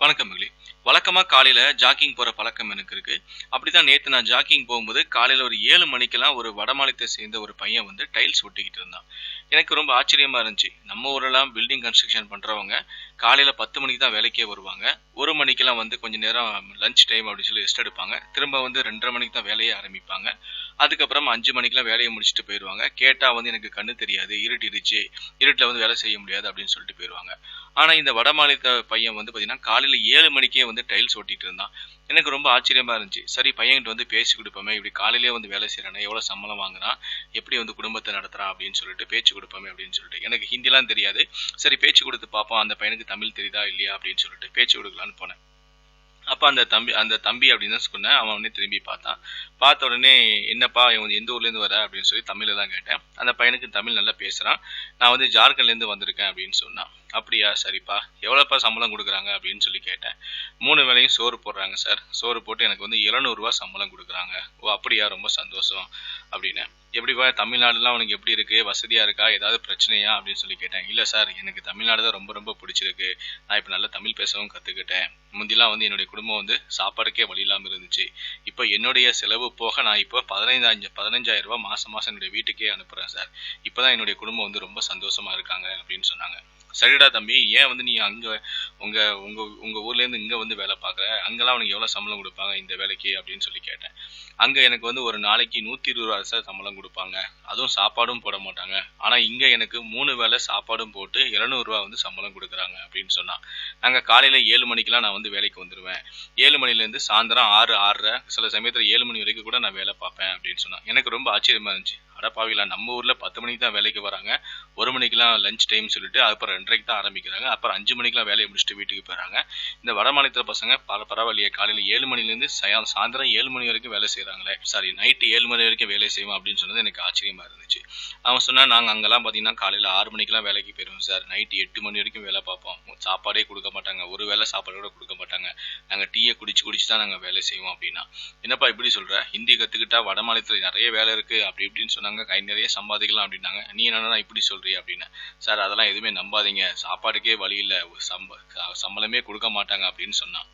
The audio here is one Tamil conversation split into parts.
வணக்கம் மகளி. வழக்கமாக காலையில் ஜாக்கிங் போகிற பழக்கம் எனக்கு இருக்குது அப்படி தான் நேற்று நான் ஜாக்கிங் போகும்போது காலையில் ஒரு ஏழு மணிக்கெல்லாம் ஒரு வடமாநிலத்தை சேர்ந்த ஒரு பையன் வந்து டைல்ஸ் ஒட்டிக்கிட்டு இருந்தான். எனக்கு ரொம்ப ஆச்சரியமாக இருந்துச்சு. நம்ம ஊரெல்லாம் பில்டிங் கன்ஸ்ட்ரக்ஷன் பண்ணுறவங்க காலையில் பத்து மணிக்கு தான் வேலைக்கே வருவாங்க. ஒரு மணிக்கெல்லாம் வந்து கொஞ்சம் நேரம் லஞ்ச் டைம் அப்படின்னு சொல்லி ரெஸ்ட் எடுப்பாங்க. திரும்ப வந்து ரெண்டரை மணிக்கு தான் வேலையே ஆரம்பிப்பாங்க. அதுக்கப்புறம் அஞ்சு மணிக்கெல்லாம் வேலையை முடிச்சுட்டு போயிடுவாங்க கேட்டால் வந்து எனக்கு கண்ணு தெரியாது இருட்டிடுச்சு இருட்டில் வந்து வேலை செய்ய முடியாது அப்படின்னு சொல்லிட்டு போயிடுவாங்க ஆனால் இந்த வட மாநில பையன் வந்து பார்த்தீங்கன்னா காலையில் ஏழு மணிக்கே வந்து டைல்ஸ் ஓட்டிகிட்டு இருந்தான். எனக்கு ரொம்ப ஆச்சரியமாக இருந்துச்சு. சரி பையன்கிட்ட வந்து பேசி கொடுப்போமே இப்படி காலையிலே வந்து வேலை செய்கிறானே எவ்வளோ சம்பளம் வாங்குறான் எப்படி வந்து குடும்பத்தை நடத்துகிறான் அப்படின்னு சொல்லிட்டு பேச்சு கொடுப்போமே அப்படின்னு சொல்லிட்டு. எனக்கு ஹிந்திலாம் தெரியாது. சரி பேச்சு கொடுத்து பார்ப்போம் அந்த பையனுக்கு தமிழ் தெரியுதா இல்லையா அப்படின்னு சொல்லிட்டு பேச்சு கொடுக்கலான்னு போனேன். அப்போ அந்த தம்பி அந்த தம்பி அப்படின்னு தான் சொன்னேன் அவன் உடனே திரும்பி பார்த்தான். பார்த்த உடனே என்னப்பா இவன் எந்த ஊர்லேருந்து வர? அப்படின்னு சொல்லி தமிழில் தான் கேட்டேன். அந்த பையனுக்கு தமிழ் நல்லா பேசுகிறான் நான் வந்து ஜார்க்கண்ட்லேருந்து வந்திருக்கேன் அப்படின்னு சொன்னான். அப்படியா சரிப்பா. எவ்வளோப்பா சம்பளம் கொடுக்குறாங்க? அப்படின்னு சொல்லி கேட்டேன். மூணு வேளையும் சோறு போடுறாங்க சார். சோறு போட்டு எனக்கு வந்து எழுநூறுவா சம்பளம் கொடுக்குறாங்க. ஓ அப்படியா? ரொம்ப சந்தோஷம். அப்படின்னு. எப்படிப்பா தமிழ்நாடுலாம் உனக்கு எப்படி இருக்குது வசதியாக இருக்கா? ஏதாவது பிரச்சனையா? அப்படின்னு சொல்லி கேட்டேன். இல்லை சார் எனக்கு தமிழ்நாடு தான் ரொம்ப ரொம்ப பிடிச்சிருக்கு. நான் இப்போ நல்லா தமிழ் பேசவும் கற்றுக்கிட்டேன் முந்திலாம் வந்து என்னுடைய குடும்பம் வந்து சாப்பாடுக்கே வழி இல்லாமல் இருந்துச்சு. இப்போ என்னுடைய செலவு போக நான் இப்போ பதினைந்தாயிரம் பதினஞ்சாயிரம் ரூபாய் மாதம் மாதம் என்னுடைய வீட்டுக்கே அனுப்புகிறேன் சார். இப்போ தான் என்னுடைய குடும்பம் வந்து ரொம்ப சந்தோஷமாக இருக்காங்க அப்படின்னு சொன்னாங்க. சரிடா தம்பி ஏன் வந்து நீ அங்கே உங்கள் உங்கள் உங்கள் ஊர்லேருந்து இங்கே வந்து வேலை பார்க்குற? அங்கெல்லாம் உனக்கு எவ்வளோ சம்பளம் கொடுப்பாங்க இந்த வேலைக்கு அப்படின்னு சொல்லி கேட்டேன். அங்கே எனக்கு வந்து ஒரு நாளைக்கு நூற்றி இருபது ரூபா சார் சம்பளம் கொடுப்பாங்க. அதுவும் சாப்பாடும் போட மாட்டாங்க. ஆனால் இங்கே எனக்கு மூணு வேளை சாப்பாடும் போட்டு இரநூறுவா வந்து சம்பளம் கொடுக்குறாங்க அப்படின்னு சொன்னான். நாங்கள் காலையில் ஏழு மணிக்கெலாம் நான் வந்து வேலைக்கு வந்துடுவேன் ஏழு மணிலேருந்து சாயந்தரம் ஆறு ஆறரை சில சமயத்தில் ஏழு மணி வரைக்கும் கூட நான் வேலை பார்ப்பேன் அப்படின்னு சொன்னான் எனக்கு ரொம்ப ஆச்சரியமாக இருந்துச்சு. அடப்பாவில நம்ம ஊரில் பத்து மணிக்கு தான் வேலைக்கு வராங்க. ஒரு மணிக்கெலாம் லஞ்ச் டைம் சொல்லிட்டு அப்புறம் ரெண்டரைக்கு தான் ஆரம்பிக்கிறாங்க. அப்புறம் அஞ்சு மணிக்கெலாம் வேலையை முடிச்சுட்டு வீட்டுக்கு போயிறாங்க இந்த வட மாநிலத்துல பசங்க பல பரவாயில்லையே காலையில் ஏழு மணிலேருந்து சாயந்தரம் ஏழு மணி வரைக்கும் வேலை செய்கிறாங்களே சாரி நைட்டு ஏழு மணி வரைக்கும் வேலை செய்வோம் அப்படின்னு சொன்னது எனக்கு ஆச்சரியமாக இருந்துச்சு. அவன் சொன்னால் நாங்கள் அங்கெல்லாம் பார்த்தீங்கன்னா காலையில் ஆறு மணிக்கெலாம் வேலைக்கு போயிடுவோம் சார். நைட்டு எட்டு மணி வரைக்கும் வேலை பார்ப்போம். சாப்பாடே கொடுக்க மாட்டாங்க. ஒரு வேளை சாப்பாடு கூட கொடுக்க மாட்டாங்க. நாங்கள் டீயை குடிச்சு குடிச்சு தான் நாங்கள் வேலை செய்வோம் அப்படின்னா. என்னப்பா இப்படி சொல்ற? ஹிந்தி கற்றுக்கிட்டா வட மாநிலத்தில் நிறைய வேலை இருக்குது அப்படி இப்படின்னு சொன்னாங்க. கை நிறைய சம்பாதிக்கலாம் அப்படின்னாங்க. நீ என்னன்னா இப்படி சொல்கிறீ அப்படின்னு. சார் அதெல்லாம் எதுவுமே நம்பாதீங்க. சாப்பாடுக்கே வழி இல்லை. சம்ப சம்பளமே கொடுக்க மாட்டாங்க அப்படின்னு சொன்னான்.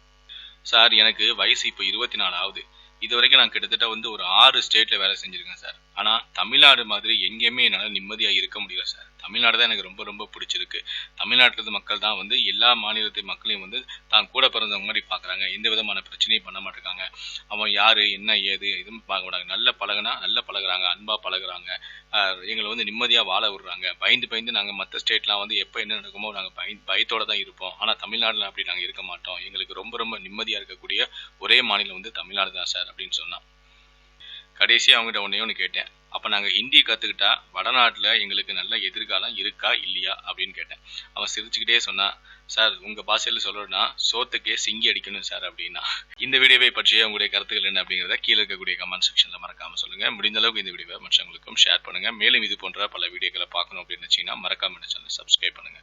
சார் எனக்கு வயசு இப்போ இருபத்தி நாலு ஆகுது. இது வரைக்கும் நான் கிட்டத்தட்ட வந்து ஒரு ஆறு ஸ்டேட்டில் வேலை செஞ்சுருக்கேன் சார். ஆனால் தமிழ்நாடு மாதிரி எங்கேயுமே என்னால் நிம்மதியாக இருக்க முடியல சார் தமிழ்நாடு தான் எனக்கு ரொம்ப ரொம்ப பிடிச்சிருக்கு. தமிழ்நாட்டில் மக்கள் தான் வந்து எல்லா மாநிலத்து மக்களையும் வந்து தான் கூட பிறந்தவங்க மாதிரி பார்க்குறாங்க எந்த விதமான பிரச்சனையும் பண்ண மாட்டேங்காங்க அவன் யார் என்ன ஏது எதுவும் பார்க்க மாட்டாங்க. நல்ல பழகுனா நல்ல பழகுறாங்க அன்பாக பழகுறாங்க. எங்களை வந்து நிம்மதியாக வாழ விடுறாங்க. பயந்து பயந்து நாங்கள் மற்ற ஸ்டேட்லாம் வந்து எப்போ என்ன நடக்குமோ நாங்கள் பய பயத்தோடு தான் இருப்போம். ஆனால் தமிழ்நாட்டில் அப்படி நாங்கள் இருக்க மாட்டோம். எங்களுக்கு ரொம்ப ரொம்ப நிம்மதியாக இருக்கக்கூடிய ஒரே மாநிலம் வந்து தமிழ்நாடு தான் சார் அப்படின்னு சொன்னான் கடைசியாக அவங்ககிட்ட ஒன்றே ஒன்று கேட்டேன். அப்போ நாங்கள் ஹிந்தி கற்றுக்கிட்டா வடநாட்டில் எங்களுக்கு நல்ல எதிர்காலம் இருக்கா இல்லையா அப்படின்னு கேட்டேன். அவன் சிரிச்சுக்கிட்டே சொன்னான் சார் உங்கள் பாஷையில் சொல்லணும்னா சோத்துக்கே சிங்கி அடிக்கணும் சார் அப்படின்னா. இந்த வீடியோவை பற்றிய உங்களுடைய கருத்துக்கள் என்ன அப்படிங்கிறத கீழே இருக்கக்கூடிய கமெண்ட் செக்ஷனில் மறக்காமல் சொல்லுங்கள் முடிந்த அளவுக்கு இந்த வீடியோவை மற்றவங்களுக்கும் ஷேர் பண்ணுங்கள் மேலும் இது போன்ற பல வீடியோக்களை பார்க்கணும் அப்படின்னு வச்சிங்கன்னா மறக்காமல் சேனல் சப்ஸ்கிரைப் பண்ணுங்கள்